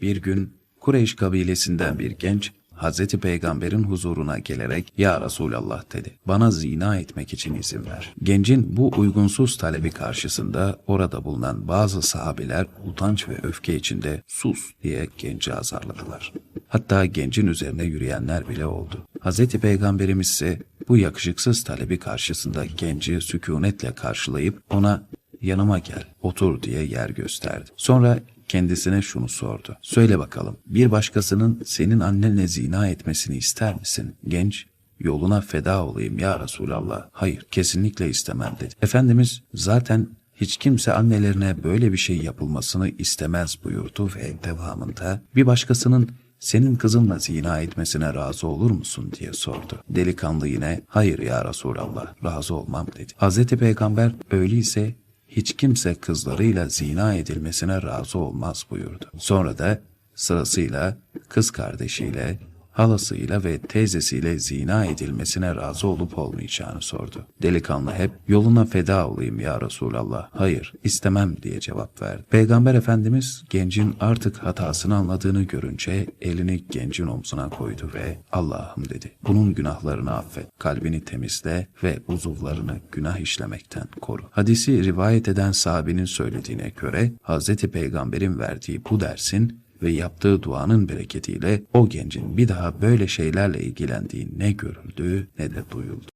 Bir gün Kureyş kabilesinden bir genç Hazreti Peygamber'in huzuruna gelerek Ya Resulallah dedi. Bana zina etmek için izin ver. Gencin bu uygunsuz talebi karşısında orada bulunan bazı sahabiler utanç ve öfke içinde sus diye genci azarladılar. Hatta gencin üzerine yürüyenler bile oldu. Hazreti Peygamberimiz ise bu yakışıksız talebi karşısında genci sükunetle karşılayıp ona yanıma gel, otur diye yer gösterdi. Sonra kendisine şunu sordu. Söyle bakalım, bir başkasının senin annenle zina etmesini ister misin? Genç, yoluna feda olayım ya Resulallah. Hayır, kesinlikle istemem dedi. Efendimiz zaten hiç kimse annelerine böyle bir şey yapılmasını istemez buyurdu ve devamında bir başkasının senin kızınla zina etmesine razı olur musun diye sordu. Delikanlı yine hayır ya Resulallah razı olmam dedi. Hazreti Peygamber öyleyse hiç kimse kızlarıyla zina edilmesine razı olmaz buyurdu. Sonra da sırasıyla kız kardeşiyle, halasıyla ve teyzesiyle zina edilmesine razı olup olmayacağını sordu. Delikanlı hep yoluna feda olayım ya Resulallah. Hayır istemem diye cevap verdi. Peygamber Efendimiz gencin artık hatasını anladığını görünce elini gencin omzuna koydu ve Allah'ım dedi. Bunun günahlarını affet, kalbini temizle ve uzuvlarını günah işlemekten koru. Hadisi rivayet eden sahabenin söylediğine göre Hazreti Peygamber'in verdiği bu dersin ve yaptığı duanın bereketiyle o gencin bir daha böyle şeylerle ilgilendiği ne görüldü ne de duyuldu.